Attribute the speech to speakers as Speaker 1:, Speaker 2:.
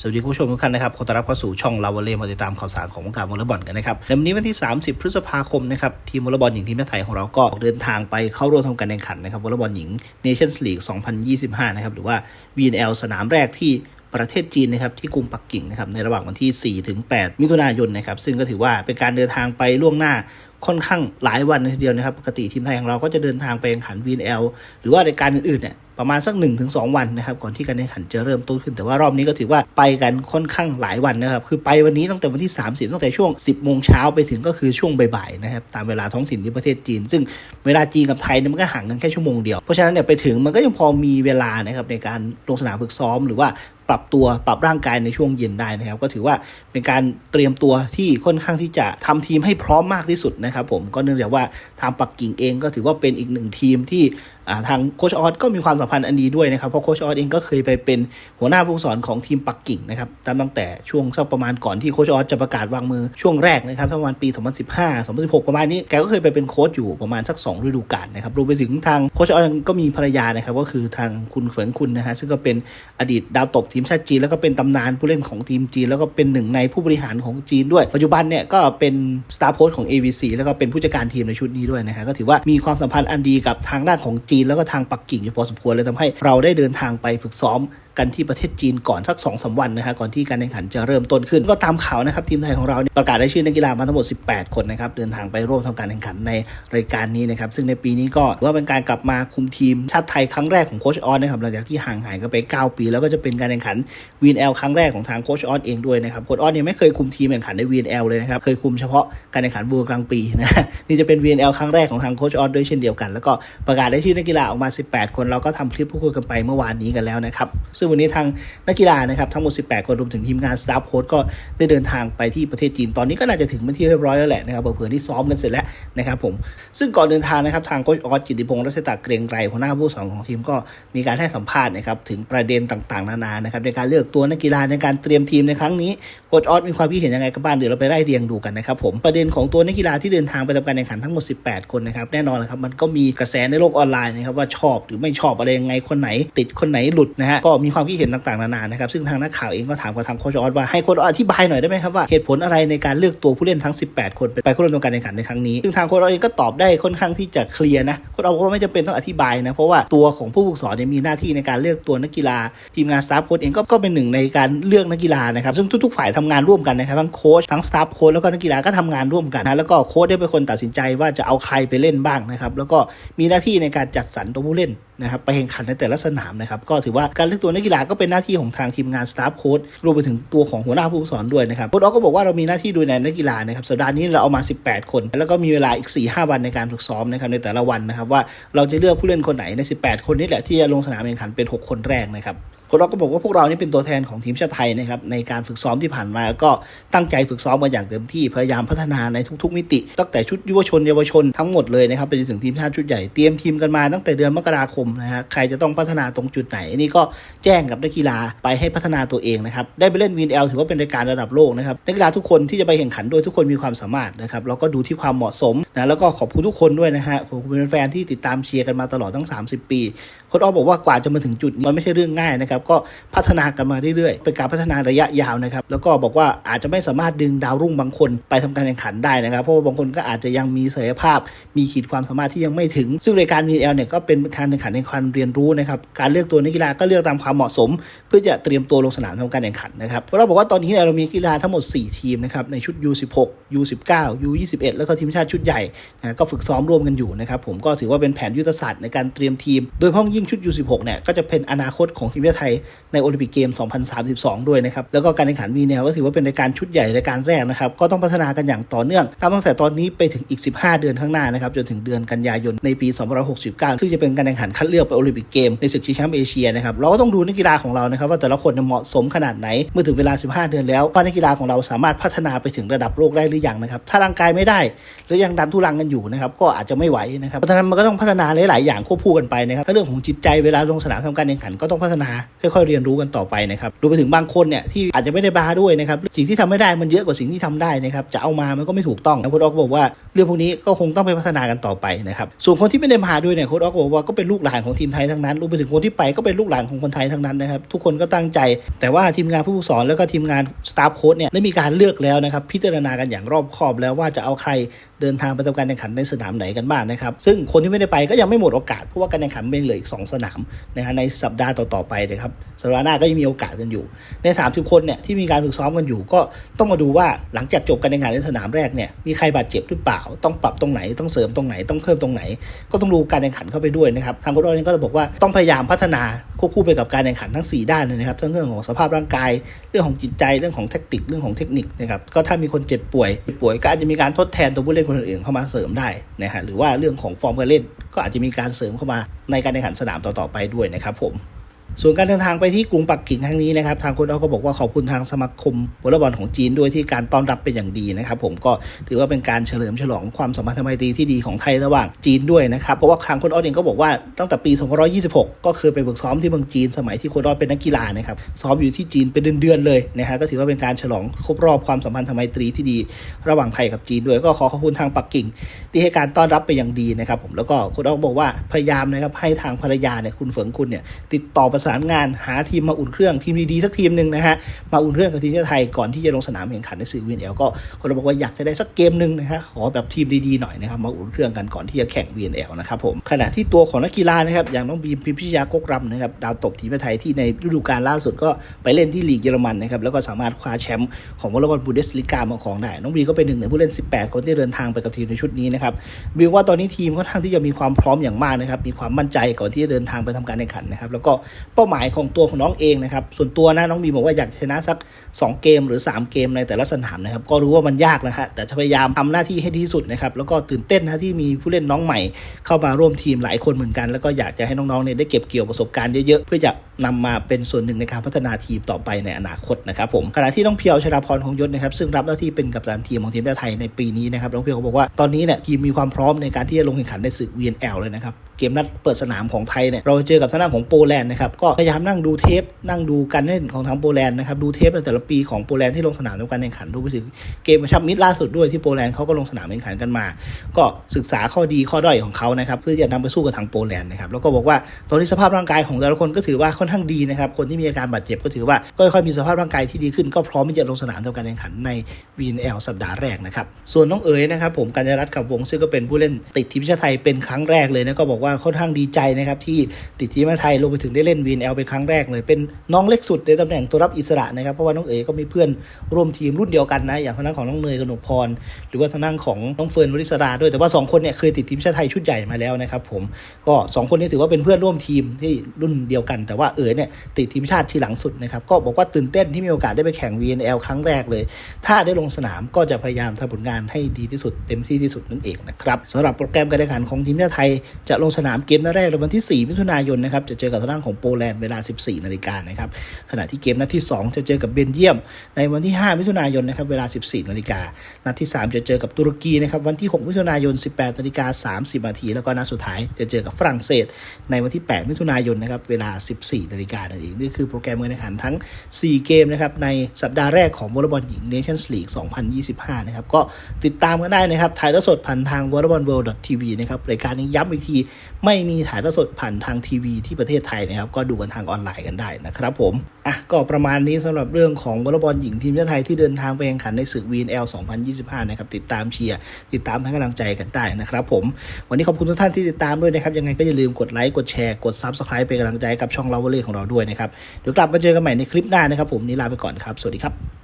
Speaker 1: สวัสดีคุณผู้ชมทุกท่านนะครับ ขอต้อนรับเข้าสู่ช่องลาวเล่มาติดตามข่าวสารของวงการวอลเลย์บอลกันนะครับในวันนี้วันที่ 30 พฤษภาคมนะครับ ทีมวอลเลย์บอลหญิงทีมชาติไทยของเราก็เดินทางไปเข้าร่วมทำการแข่งขันนะครับวอลเลย์บอลหญิง Nations League 2025 นะครับ หรือว่า VNL สนามแรกที่ประเทศจีนนะครับที่กรุงปักกิ่งนะครับในระหว่างวันที่ 4 ถึง 8 มิถุนายนนะครับซึ่งก็ถือว่าเป็นการเดินทางไปล่วงหน้าค่อนข้างหลายวันเลยทีเดียวนะครับ ปกติทีมไทยของเราก็จะเดินทางไปแข่งขัน VNL หรือว่ารายการอื่นๆเนี่ย ประมาณสัก 1-2 วันนะครับก่อนที่การแข่งขันจะเริ่มต้นขึ้น แต่ว่ารอบนี้ก็ถือว่าไปกันค่อนข้างหลายวันนะครับคือไปวันนี้ตั้งแต่วันที่ 30 ตั้งแต่ช่วง 10 โมงเช้าไปถึงก็คือช่วงบ่ายๆนะครับตามเวลาท้องถิ่นที่ประเทศจีน ซึ่งเวลาจีนกับไทยเนี่ยมันก็ห่างกันแค่ชั่วโมงเดียวเพราะฉะนั้นเนี่ยไปถึงมันก็ยังพอมีเวลานะครับในการลงสนามฝึกซ้อมหรือว่า ปรับตัวปรับร่างกายในช่วงเย็นได้นะครับ ก็ถือว่าเป็นการเตรียมตัวที่ค่อนข้างที่จะทำทีมให้พร้อมมากที่สุดนะครับผมก็เนื่องจากว่าทางปักกิ่งเองก็ถือว่าเป็นอีกหนึ่งทีมที่ทางโคชออสก็มีความสัมพันธ์อันดีด้วยนะครับเพราะโคชออสเองก็เคยไปเป็นหัวหน้าผู้สอนของทีมปักกิ่งนะครับตั้งแต่ช่วงสักประมาณก่อนที่โคชออสจะประกาศวางมือช่วงแรกนะครับประมาณปี 2015 2016 ประมาณนี้แกก็เคยไปเป็นโค้ชอยู่ประมาณสัก 2 ฤดูกาลนะครับรวมไปถึงทางโคชออสก็มีภรรยานะครับก็คือทางคุณเฟิงคุณนะฮะซึ่งก็เป็นอดีตดาวตบทีมชาติจีนแล้วก็เป็นตำนานผู้เล่นของทีมจีน แล้วก็เป็นหนึ่งในผู้บริหารของจีนด้วย ปัจจุบันเนี่ยก็เป็นสตาร์โค้ชของ AVC แล้วก็เป็นผู้จัดการทีมในชุดนี้ด้วยนะฮะก็ถือว่ามีความสัมพันธ์อันดีกับทางด้านของจีน แล้วก็ทางปักกิ่งอยู่พอสมควรเลยทำให้เราได้เดินทางไปฝึกซ้อม กันที่ประเทศจีนก่อนสัก2อสวันนะฮะก่อนที่การแข่งขันจะเริ่มต้นขึ้น ก็ตามข่าวนะครับทีมไทยของเราเประกาศได้ชื่อนักกีฬามาทั้งหมด 18 คนนะครับเดินทางไปร่วมทำการแข่งขันในรายการนี้นะครับซึ่งในปีนี้ก็ถือว่าเป็นการกลับมาคุมทีมชาติไทยครั้งแรกของโคชออนนะครับหลังจากที่ห่างหายกันไป 9 ปี แล้วก็จะเป็นการแข่งขัน VNL ครั้งแรกของทางโคชออนเองด้วยนะครับโคชออนเนี่ยไม่เคยคุมทีมแข่งขันใน VNL เลยนะครับเคยคุมเฉพาะการแข่งขันบูกลางปีนะนี่จะเป็น VNL ครั้งแรกของทางโคชออนด้วยเช่นเดียวกัน แล้วก็ประกาศได้ชื่อนักกีฬาออกมา 18 คนเราก็ทำคลิปพูดคุยกันไปเมื่อวานนี้กันแล้วนะครับซงวันนี้ทางนักกีฬานะครับทั้งหมด 18 คนรวมถึงทีมงานสตาฟโค้ชก็ได้เดินทางไปที่ประเทศจีนตอนนี้ก็น่าจะถึงเป็นที่เรียบร้อยแล้วแหละนะครับเผื่อที่ซ้อมกันเสร็จแล้วนะครับผมซึ่งก่อนเดินทางนะครับทางโค้ชออสจิติพงศ์รัชตะเกรียงไกรหัวหน้าผู้สอนของทีมก็มีการให้สัมภาษณ์นะครับถึงประเด็นต่างๆ นานานะครับในการเลือกตัวนักกีฬาในการเตรียมทีมในครั้งนี้โค้ชออสมีความคิดเห็นยังไงกับบ้างเดี๋ยวเราไปไล่เรียงดูกันนะครับผมประเด็นของตัวนักกีฬาที่เดินทางไปทำการแข่งขันทั้งหมด 18 คนนะครับแน่นอนนะครับมันก็มีกระแสในโลกออนไลน์นะครับว่าชอบหรือไม่ชอบอะไรยังไงคนไหนติดคนไหนหลุดนะฮะก็มีความคิดเห็นต่างๆนานานะครับซึ่งทางนักข่าวเองก็ถามกับทางโค้ชออสว่าให้โค้ชออสอธิบายหน่อยได้ไหมครับว่าเหตุผลอะไรในการเลือกตัวผู้เล่นทั้ง 18 คนไปเข้าร่วมการแข่งขันในครั้งนี้ซึ่งทางโค้ชออสเองก็ตอบได้ค่อนข้างที่จะเคลียร์นะโค้ชออสกว่าไม่จำเป็นต้องอธิบายนะเพราะว่าตัวของผู้ฝึกสอนเนี่ยมีหน้าที่ในการเลือกตัวนักกีฬา ทีมงานสตาฟโค้ชเองก็ก็เป็นหนึ่งในการเลือกนักกีฬานะครับซึ่งทุกๆ ฝ่ายทำงานร่วมกันนะครับทั้งโค้ชทั้งสตาฟโค้ชแล้วก็นักกีฬาก็ทำงานร่วมกันนะแล้วก็โค้ชได้เป็นคนตัดสินใจว่าจะเอาใครไปเล่นบ้างนะครับแล้วก็มีหน้าที่ในการจัดสรรตัวผู้เล่นนะครับไปแข่งขันในแต่ละสนามนะครับก็ถือว่าการเลือกตัวนักกีฬาก็เป็นหน้าที่ของทางทีมงานสตาฟโค้ดรวมไปถึงตัวของหัวหน้าผู้ฝึกสอนด้วยนะครับโค้ดออสก็บอกว่าเรามีหน้าที่ดูแลนักกีฬานะครับสัปดาห์นี้เราเอามา 18 คน แล้วก็มีเวลาอีก 4-5 วันในการฝึกซ้อมนะครับในแต่ละวันนะครับว่าเราจะเลือกผู้เล่นคนไหนใน 18 คนนี้แหละที่จะลงสนามแข่งขันเป็น 6 คนแรกนะครับ ค้ชเราก็บอกว่าพวกเรานี่เป็นตัวแทนของทีมชาติไทยนะครับในการฝึกซ้อมที่ผ่านมาก็ตั้งใจฝึกซ้อมมาอย่างเต็มที่พยายามพัฒนาในทุกๆมิติ ตั้งแต่ชุดยุวชนเยาวชนทั้งหมดเลยนะครับไปจนถึงทีมชาติชุดใหญ่เตรียมทีมกันมาตั้งแต่เดือนมกราคมนะฮะใครจะต้องพัฒนาตรงจุดไหนนี่ก็แจ้งกับนักกีฬาไปให้พัฒนาตัวเองนะครับได้ไปเล่น VNL ถือว่าเป็นรายการระดับโลกนะครับนักกีฬาทุกคนที่จะไปแข่งขันโดยทุกคนมีความสามารถนะครับเราก็ดูที่ความเหมาะสมนะแล้วก็ขอบคุณทุกคนด้วยนะฮะขอบคุณแฟนที่ติดตามเชียร์กันมาตลอดทั้ง 30 ปีโค้ชออบอกว่ากว่าจะมาถึงจุดนี้มันไม่ใช่เรื่องง่ายนะครับก็พัฒนากันมาเรื่อยๆ เป็นการพัฒนาระยะยาวนะครับ แล้วก็บอกว่าอาจจะไม่สามารถดึงดาวรุ่งบางคนไปทำการแข่งขันได้นะครับ เพราะว่าบางคนก็อาจจะยังมีศักยภาพ มีขีดความสามารถที่ยังไม่ถึง ซึ่งรายการ VNL เนี่ยก็เป็นการแข่งขันในความเรียนรู้นะครับ การเลือกตัวนักกีฬาก็เลือกตามความเหมาะสม เพื่อจะเตรียมตัวลงสนามทำการแข่งขันนะครับเราบอกว่าตอนนี้เรามีกีฬาทั้งหมด 4 ทีมนะครับในชุด U16 U19 U21 แล้วก็ทีมชาติชุดใหญ่นะก็ฝึกซ้อมร่วมกันอยู่นะครับผมก็ถือว่าเป็นแผนยุทธศาสตร์ในการเตรียมทีม โดยพ้องยิ่งชุด U16 เนี่ยก็จะเป็นอนาคตของทีมชาติไทยในโอลิมปิกเกม 2032 ด้วยนะครับ แล้วก็การแข่งขันวีแนวก็ถือว่าเป็นรายการชุดใหญ่รายการแรกนะครับ ก็ต้องพัฒนากันอย่างต่อเนื่องตั้งแต่ตอนนี้ไปถึงอีก 15 เดือนข้างหน้านะครับ จนถึงเดือนกันยายนในปี 2569 ซึ่งจะเป็นการแข่งขันคัดเลือกไปโอลิมปิกเกมในศึกชิงแชมป์เอเชียนะครับ เราก็ต้องดูนักกีฬาของเรานะครับว่าแต่ละคนเหมาะสมขนาดไหน เมื่อถึงเวลา 15 เดือนแล้วว่านักกีฬาของเราสามารถพัฒนาไปถึงระดับโลกได้หรือยังนะครับ ถ้าร่างกายไม่ได้ หรือยังดันทุรังกันอยู่นะครับ ก็อาจจะไม่ไหวนะครับ เพราะฉะนั้นมันก็ต้องพัฒนาหลาย ๆ อย่างควบคู่กันไปนะครับถ้าเรื่องของจิตใจเวลาลงสนามทำการแข่งขันก็ต้องพัฒนาค่อยๆเรียนรู้กันต่อไปนะครับรวมไปถึงบางคนเนี่ยที่อาจจะไม่ได้มาด้วยนะครับสิ่งที่ทำไม่ได้มันเยอะกว่าสิ่งที่ทำได้นะครับจะเอามามันก็ไม่ถูกต้องนะโค้ดออกก็บอกว่าเรื่องพวกนี้ก็คงต้องไปพัฒนากันต่อไปนะครับส่วนคนที่ไม่ได้มาด้วยเนี่ยโค้ดออกบอกว่าก็เป็นลูกหลานของทีมไทยทั้งนั้นรวมไปถึงคนที่ไปก็เป็นลูกหลานของคนไทยทั้งนั้นนะครับทุกคนก็ตั้งใจ แต่ว่าทีมงานผู้ฝึกสอนแล้วก็ทีมงานสตาฟโค้ชเนี่ยได้มีการเลือกแล้วนะครับพิจารณากันอย่างรอบคอบแล้วว่าจะเอาใคร เดินทางไปทำการแข่งขันในสนามไหนกันบ้างนะครับ ซึ่งคนที่ไม่ได้ไปก็ยังไม่หมดโอกาส เพราะว่าการแข่งขันมันเหลืออีก 2 สนามนะฮะในสัปดาห์ต่อๆไปนะครับสัปดาห์หน้าก็ยังมีโอกาสกันอยู่ ใน 30 คนเนี่ยที่มีการฝึกซ้อมกันอยู่ ก็ต้องมาดูว่าหลังจากจบการแข่งขันในสนามแรกเนี่ยมีใครบาดเจ็บหรือเปล่า ต้องปรับตรงไหนต้องเสริมตรงไหนต้องเพิ่มตรงไหน ก็ต้องดูการแข่งขันเข้าไปด้วยนะครับทางโค้ชก็จะบอกว่าต้องพยายามพัฒนาควบคู่ไปกับการแข่งขันทั้ง 4 ด้านเลยนะครับทั้งเรื่องของสภาพร่างกาย เรื่องของจิตใจเรื่องของแทคติกเรื่องของเทคนิคนะครับก็ถ้ามีคนเจ็บป่วยป่วยก็อาจจะมีการทดแทนตัวผู้เล่นคนอื่นๆเข้ามาเสริมได้นะฮะหรือว่าเรื่องของฟอร์มการเล่น ก็อาจจะมีการเสริมเข้ามาในการแข่งขันสนามต่อๆไปด้วยนะครับผม ส่วนการเดินทางไปที่กรุงปักกิ่งครั้งนี้นะครับทางโค้ชเอก็บอกว่าขอบคุณทางสมาคมวอลเลย์บอลของจีนด้วยที่การต้อนรับเป็นอย่างดีนะครับผมก็ถือว่าเป็นการเฉลิมฉลองความสัมพันธไมตรีที่ดีของไทยระหว่างจีนด้วยนะครับเพราะว่าทางโค้ชออเองก็บอกว่าตั้งแต่ปี 2526 ก็เคยไปฝึกซ้อมที่เมืองจีน สมัยที่โค้ชออเป็นนักกีฬานะครับซ้อมอยู่ที่จีนเป็นเดือนๆเลยนะฮะก็ถือว่าเป็นการฉลองครบรอบความสัมพันธไมตรีที่ดี ระหว่างไทยกับจีนด้วย ก็ขอขอบคุณทางปักกิ่ง ที่ให้การต้อนรับเป็นอย่างดีนะครับผมแล้วก็โค้ชออบอกว่าพยายามนะครับให้ทางภรรยาเนี่ยคุณเฟิงคุณเนี่ยติดต่อประสานงานหาทีมมาอุ่นเครื่องทีมดีๆสักทีมหนึ่งนะฮะมาอุ่นเครื่องกับทีมชาติไทยก่อนที่จะลงสนามแข่งขันในสื่อวีเอลก็คนบอกว่าอยากจะได้สักเกมหนึ่งนะฮะขอแบบทีมดีๆหน่อยนะครับมาอุ่นเครื่องกันก่อนที่จะแข่ง VNL นะครับผมขณะที่ตัวของนักกีฬานะครับอย่างน้องบีมพิมพิชยากกรำนะครับดาวตบทีมชาติไทยที่ในฤดูกาลล่าสุดก็ไปเล่นที่ลีกเยอรมันนะครับแล้วก็สามารถคว้าแชมป์ของวอลเลย์บอลบูเดสลิกามาของได้น้องบีก็เป็นหนึ่งในผู้เล่น 18 คนที่เดินทางไปกับทีมในชุดนี้นะครับบีว่าตอนนี้ทีมค่อนข้างที่จะมีความพร้อมอย่างมากนะครับมีความมั่นใจก่อนที่จะเดินทางไปทำการแข่งขันนะครับแล้วก็เป้าหมายของตัวของน้องเองนะครับ ส่วนตัวนะน้องบีบอกว่าอยากชนะสัก 2 เกมหรือ 3 เกมในแต่ละสนามนะครับ ก็รู้ว่ามันยากนะฮะแต่จะพยายามทำหน้าที่ให้ดีที่สุดนะครับ แล้วก็ตื่นเต้นนะที่มีผู้เล่นน้องใหม่ เข้ามาร่วมทีมหลายคนเหมือนกัน แล้วก็อยากจะให้น้องๆเนี่ยได้เก็บเกี่ยวประสบการณ์เยอะๆเพื่อจะนำมาเป็นส่วนหนึ่งในการพัฒนาทีมต่อไปในอนาคตนะครับผมขณะที่น้องเพียวชราพรของยศนะครับซึ่งรับหน้าที่เป็นกัปตันทีมของทีมชาติไทยในปีนี้นะครับน้องเพียวบอกว่าตอนนี้เนี่ยทีมมีความพร้อมในการที่จะลงแข่งขันในศึก VNL เลยนะครับเกมนัดเปิดสนามของไทยเนี่ยเราเจอกับทางด้านของโปแลนด์นะครับก็พยายามนั่งดูเทป นั่งดูการเล่นของทางโปแลนด์นะครับดูเทปในแต่ละปีของโปแลนด์ที่ลงสนามในการแข่งขันรวมไปถึงเกมกระชับมิตรล่าสุดด้วยที่โปแลนด์เขาก็ลงสนามแข่งขันกันมา ก็ศึกษาข้อดีข้อด้อยของเขานะครับเพื่อจะนำไปสู้กับทางโปแลนด์นะครับแล้วก็บอกว่าตอนนี้สภาพร่างกายของแต่ละคนก็ถือว่าค่อนข้างดีนะครับ คนที่มีอาการบาดเจ็บก็ถือว่าก็ค่อยๆมีสภาพร่างกายที่ดีขึ้นก็พร้อมที่จะลงสนามทำการแข่งขันใน VNL สัปดาห์แรกนะครับส่วนน้องเอ๋ยนะครับผมกัญญรัตน์กับวงซึ่งก็เป็นผู้เล่นติดทีมชาติไทยเป็นครั้งแรกเลยนะก็บอกว่าค่อนข้างดีใจนะครับที่ติดทีมชาติไทยรวมไปถึงได้เล่น VNL เป็นครั้งแรกเลยเป็นน้องเล็กสุดในตำแหน่งตัวรับอิสระนะครับเพราะว่าน้องเอ๋ยก็มีเพื่อนร่วมทีมรุ่นเดียวกันนะอย่างทางด้านของน้องเนยกนกพร หรือว่าทางด้านของน้องเฟิร์นวริศราด้วยแต่ว่าสองคนเนี่ยเคยติดทีมชาติไทยชุดใหญ่มาแล้วนะครับผมก็สองคนนี้ถือว่าเป็นเพื่อนร่วมทีมที่รุ่นเดียวกัน แต่ว่าเอ๋ยเนี่ยติดทีมชาติทีหลังสุดนะครับก็บอกว่าตื่นเต้นที่มีโอกาสได้ไปแข่ง VNL ครั้งแรกเลย ถ้าได้ลงสนามก็จะพยายามทำผลงานให้ดีที่สุดเต็มที่ที่สุดนั่นเองนะครับสำหรับโปรแกรมการแข่งขันของทีมชาติไทยจะลงสนามเกมนัดแรกในวันที่ 4 มิถุนายนนะครับจะเจอกับทางด้านของโปแลนด์เวลา 14 นาฬิกานะครับขณะที่เกมนัดที่ 2 จะเจอกับเบลเยียม ในวันที่ 5 มิถุนายนนะครับเวลา 14 นาฬิกานัดที่ 3 จะเจอกับตุรกีนะครับวันที่ 6 มิถุนายน 18 นาฬิกา 30 นาทีแล้วก็นัดสุดท้ายจะเจอกับฝรั่งเศส ในวันที่ 8 มิถุนายนนะครับเวลา 14นาฬิกานั่นเองนี่คือโปรแกรมการแข่งขันทั้ง 4 เกมนะครับในสัปดาห์แรกของวอลเลย์บอลหญิง Nations League 2025 นะครับก็ติดตามกันได้นะครับถ่ายทอดสดผ่านทาง volleyballworld.tv นะครับรายการนี้ย้ำอีกที ไม่มีถ่ายทอดสดผ่านทางทีวีที่ประเทศไทยนะครับ ก็ดูกันทางออนไลน์กันได้นะครับผมอะก็ประมาณนี้สำหรับเรื่องของวอลเลย์บอลหญิงทีมชาติไทยที่เดินทางไปแข่งขันในศึก VNL 2025 นะครับ ติดตามเชียร์ติดตามให้กำลังใจกันได้นะครับผม วันนี้ขอบคุณทุกท่านที่ติดตามด้วยนะครับ ยังไงก็อย่าลืมกดไลค์กดแชร์กด Subscribe เป็นกำลังใจกับช่องเราวอลเลย์ของเราด้วยนะครับเดี๋ยวกลับมาเจอกันใหม่ในคลิปหน้านะครับผมนี่ลาไปก่อนครับสวัสดีครับ